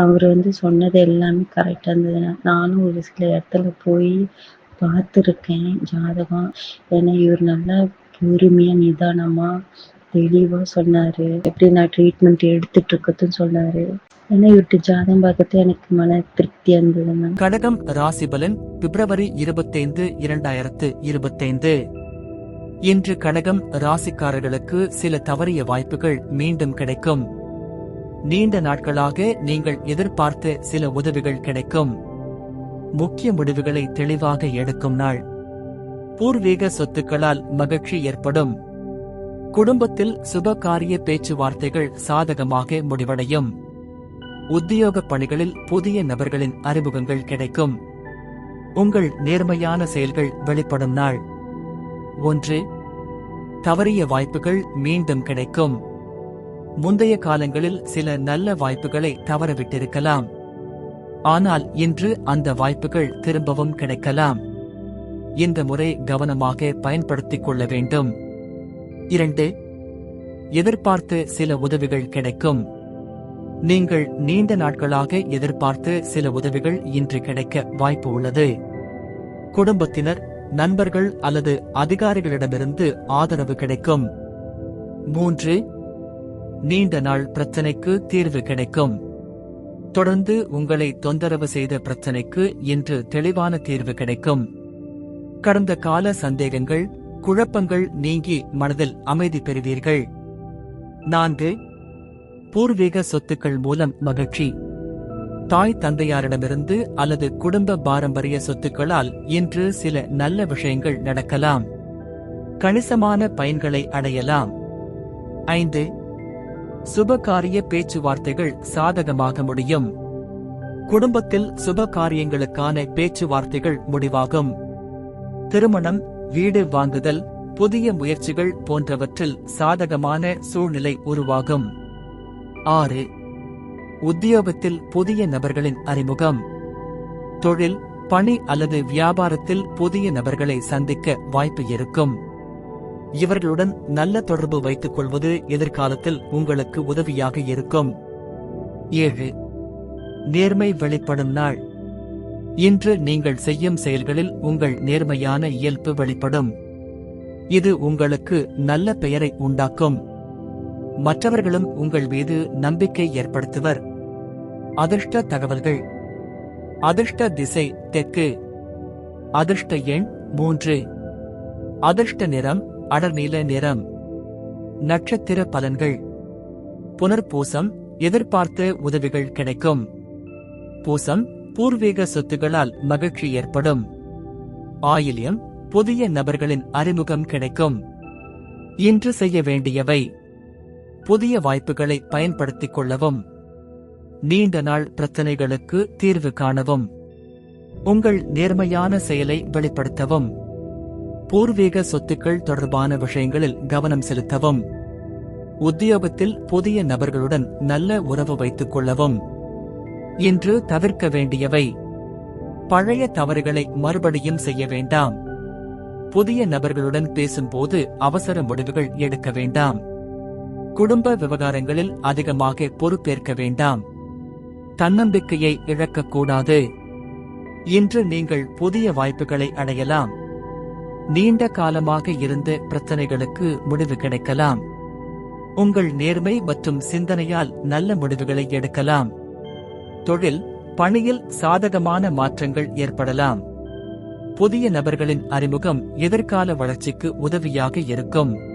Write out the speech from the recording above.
அவர் வந்து சொன்னது எல்லாமே கரெக்டாக இருந்தது. நானும் ஒரு சில இடத்துல போய் பார்த்துருக்கேன் ஜாதகம். ஏன்னா இவர் நல்லா பொறுமையாக நிதானமாக தெளிவாக சொன்னார். எப்படி நான் ட்ரீட்மெண்ட் எடுத்துட்டு இருக்கதுன்னு சொன்னார். ஏன்னா இவர்கிட்ட ஜாதகம் பார்க்கறது எனக்கு மன திருப்தியாக இருந்ததுங்க கடகம் ராசிபலன் பிப்ரவரி இருபத்தைந்து இரண்டாயிரத்து இருபத்தைந்து. இன்று கடகம் ராசிக்காரர்களுக்கு சில தவறிய வாய்ப்புகள் மீண்டும் கிடைக்கும். நீண்ட நாட்களாக நீங்கள் எதிர்பார்த்த சில உதவிகள் கிடைக்கும். முக்கிய முடிவுகளை தெளிவாக எடுக்கும் நாள். பூர்வீக சொத்துக்களால் மகிழ்ச்சி ஏற்படும். குடும்பத்தில் சுபகாரிய பேச்சுவார்த்தைகள் சாதகமாக முடிவடையும். உத்தியோக பணிகளில் புதிய நபர்களின் அறிமுகங்கள் கிடைக்கும். உங்கள் நேர்மையான செயல்கள் வெளிப்படும் நாள். ஒன்று. தவறிய வாய்ப்புகள் மீண்டும் கிடைக்கும். முந்தைய காலங்களில் சில நல்ல வாய்ப்புகளை தவறவிட்டிருக்கலாம். ஆனால் இன்று அந்த வாய்ப்புகள் திரும்பவும் கிடைக்கலாம். இந்த முறை கவனமாக பயன்படுத்திக் கொள்ள வேண்டும். இரண்டு எதிர்பார்த்து சில உதவிகள் கிடைக்கும். நீங்கள் நீண்ட நாட்களாக எதிர்பார்த்து சில உதவிகள் இன்று கிடைக்க வாய்ப்பு உள்ளது. குடும்பத்தினர் நண்பர்கள் அல்லது அதிகாரிகளிடமிருந்து ஆதரவு கிடைக்கும். மூன்று நீண்ட நாள் பிரச்சனைக்கு தீர்வு கிடைக்கும். தொடர்ந்து உங்களை தொந்தரவு செய்த பிரச்சனைக்கு இன்று தெளிவான தீர்வு கிடைக்கும். கடந்த கால சந்தேகங்கள் குழப்பங்கள் நீங்கி மனதில் அமைதி பெறுவீர்கள். நான்கு பூர்வீக சொத்துக்கள் மூலம் மகிழ்ச்சி. தாய் தந்தையாரிடமிருந்து அல்லது குடும்ப பாரம்பரிய சொத்துக்களால் இன்று சில நல்ல விஷயங்கள் நடக்கலாம். கணிசமான பயன்களை அடையலாம். ஐந்து சுபகாரிய பேச்சுவார்த்தைகள் சாதகமாக முடியும். குடும்பத்தில் சுப காரியங்களுக்கான பேச்சுவார்த்தைகள் முடிவாகும். திருமணம் வீடு வாங்குதல் புதிய முயற்சிகள் போன்றவற்றில் சாதகமான சூழ்நிலை உருவாகும். ஆறு உத்தியோகத்தில் புதிய நபர்களின் அறிமுகம். தொழில் பணி அல்லது வியாபாரத்தில் புதிய நபர்களை சந்திக்க வாய்ப்பு இருக்கும். இவர்களுடன் நல்ல தொடர்பு வைத்துக் கொள்வது எதிர்காலத்தில் உங்களுக்கு உதவியாக இருக்கும். ஏழு. நேர்மை வெளிப்படும் நாள். இன்று நீங்கள் செய்யும் செயல்களில் உங்கள் நேர்மையான இயல்பு வெளிப்படும். இது உங்களுக்கு நல்ல பெயரை உண்டாக்கும். மற்றவர்களும் உங்கள் மீது நம்பிக்கை ஏற்படுத்துவர். அதிர்ஷ்ட தகவல்கள். அதிர்ஷ்ட திசை தெற்கு. அதிர்ஷ்ட எண் மூன்று. அதிர்ஷ்ட நிறம் அடர்நீல நிறம். நட்சத்திர பலன்கள். புனர்பூசம் எதிர்பார்த்த உதவிகள் கிடைக்கும். பூசம் பூர்வீக சொத்துகளால் மகிழ்ச்சி ஏற்படும். ஆயில்யம் புதிய நபர்களின் அறிமுகம் கிடைக்கும். இன்று செய்ய வேண்டியவை. புதிய வாய்ப்புகளை பயன்படுத்திக் கொள்ளவும். நீண்ட நாள் பிரச்சனைகளுக்கு தீர்வு காணவும். உங்கள் நேர்மையான செயலை வெளிப்படுத்தவும். பூர்வீக சொத்துக்கள் தொடர்பான விஷயங்களில் கவனம் செலுத்தவும். உத்தியோகத்தில் புதிய நபர்களுடன் நல்ல உறவு வைத்துக் கொள்ளவும். இன்று தவிர்க்க வேண்டியவை. பழைய தவறுகளை மறுபடியும் செய்ய வேண்டாம். புதிய நபர்களுடன் பேசும்போது அவசர முடிவுகள் எடுக்க வேண்டாம். குடும்ப விவகாரங்களில் அதிகமாக பொறுப்பேற்க வேண்டாம். தன்னம்பிக்கையை இழக்கக்கூடாது. இன்று நீங்கள் புதிய வாய்ப்புகளை அடையலாம். நீண்ட காலமாக இருந்த பிரச்சனைகளுக்கு முடிவு கிடைக்கலாம். உங்கள் நேர்மை மற்றும் சிந்தனையால் நல்ல முடிவுகளை எடுக்கலாம். தொழில் பணியில் சாதகமான மாற்றங்கள் ஏற்படலாம். புதிய நபர்களின் அறிமுகம் எதிர்கால வளர்ச்சிக்கு உதவியாக இருக்கும்.